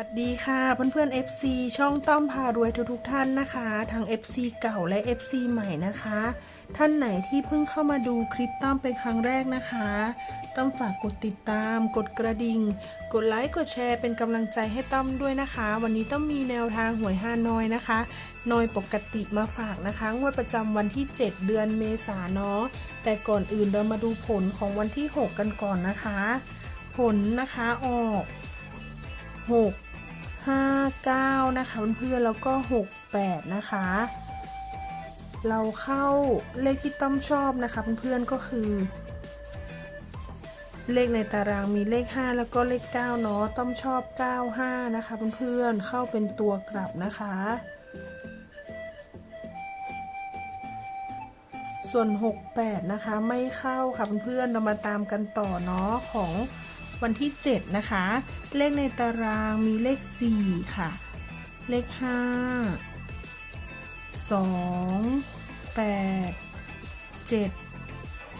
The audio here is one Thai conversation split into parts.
วัสดีค่ะเพื่อนๆ FC ช่องต้อมพารวยทุกๆท่านนะคะ ทั้ง FC เก่าและ FC ใหม่นะคะ ท่านไหนที่เพิ่งเข้ามาดูคลิปต้อมเป็นครั้งแรกนะคะต้องฝากกดติดตาม กดกระดิ่ง กดไลค์กดแชร์เป็นกำลังใจให้ต้อมด้วยนะคะ วันนี้ต้องมีแนวทางหวยฮานอยนะคะนอยปกติมาฝากนะคะงวดประจำวันที่ 7 เดือนเมษาเนาะแต่ก่อนอื่นเรามาดูผลของวันที่ 6 กันก่อนนะคะ ผลนะคะออก 6 5 9 นะคะเพื่อนๆแล้วก็ 6 8 นะคะ เราเข้าเลขที่ต้อมชอบนะคะเพื่อนๆก็คือ เลขในตารางมีเลข 5 แล้วก็เลข9เนาะต้อมชอบ 95 นะคะเพื่อนๆเข้าเป็นตัวกลับนะคะ ส่วน 68 นะคะไม่เข้าค่ะเพื่อนๆเรามาตามกันต่อเนาะของ วันที่ 7 นะคะ เลขในตารางมีเลข 4 ค่ะ เลข 5 2 8 7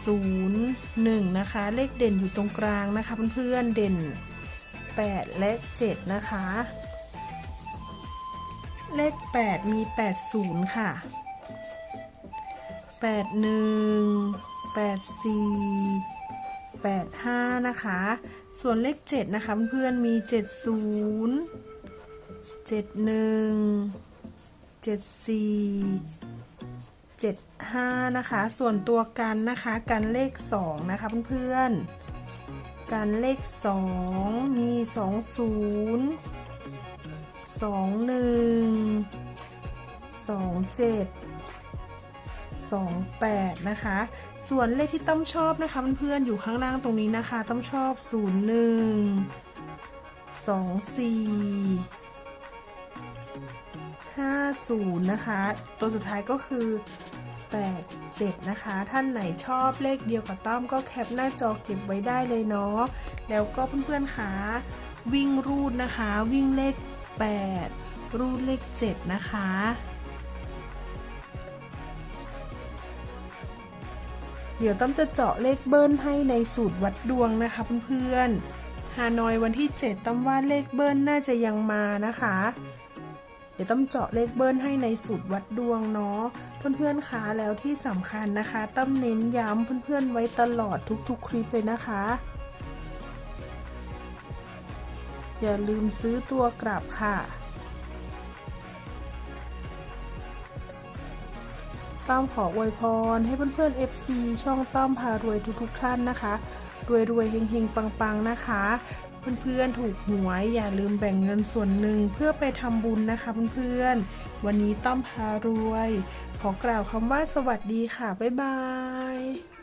0 1 นะคะ เลขเด่นอยู่ตรงกลางนะคะเพื่อนๆเด่น 8 และ 7 นะคะ เลข 8 มี 80 ค่ะ 8 1 85 นะคะ ส่วนเลข 7 นะคะเพื่อนๆมี 70 71 74 75 นะคะ ส่วนตัวกันนะคะกันเลข 2 นะคะเพื่อนๆกันเลข 2 มี 20 21 27 28 นะคะ ส่วนเลขที่ต้อมชอบนะคะเพื่อนๆอยู่ข้างล่างตรงนี้นะคะ ต้อมชอบ 01 24 50 นะคะ ตัวสุดท้ายก็คือ 87 นะคะ ท่านไหนชอบเลขเดียวกับต้อมก็แคปหน้าจอเก็บไว้ได้เลยเนาะ แล้วก็เพื่อนๆคะวิ่งรูดนะคะ วิ่งเลข 8 รูดเลข 7 นะคะ เดี๋ยวต้อมจะเจาะเลขเบิ้ลให้ในสูตรวัดดวงนะคะเพื่อนๆฮานอยวันที่ 7ต้อมว่าเลขเบิ้ลน่าจะยังมานะคะ เดี๋ยวต้อมเจาะเลขเบิ้ลให้ในสูตรวัดดวงเนาะเพื่อนๆคะแล้วที่สำคัญนะคะต้อมเน้นย้ำเพื่อนๆไว้ตลอดทุกๆ คลิปเลยนะคะอย่าลืมซื้อตัวกลับค่ะ ต้อมขออวยพร ให้เพื่อนๆ FC ช่องต้อมพารวยทุกๆท่านนะคะรวยรวยๆเฮงๆ ปังๆ นะคะ เพื่อนๆ ถูกหวยอย่าลืมแบ่งเงินส่วนหนึ่งเพื่อไปทำบุญนะคะเพื่อนๆ วันนี้ต้อมพารวย ขอกล่าวคำว่าสวัสดีค่ะ บ๊ายบาย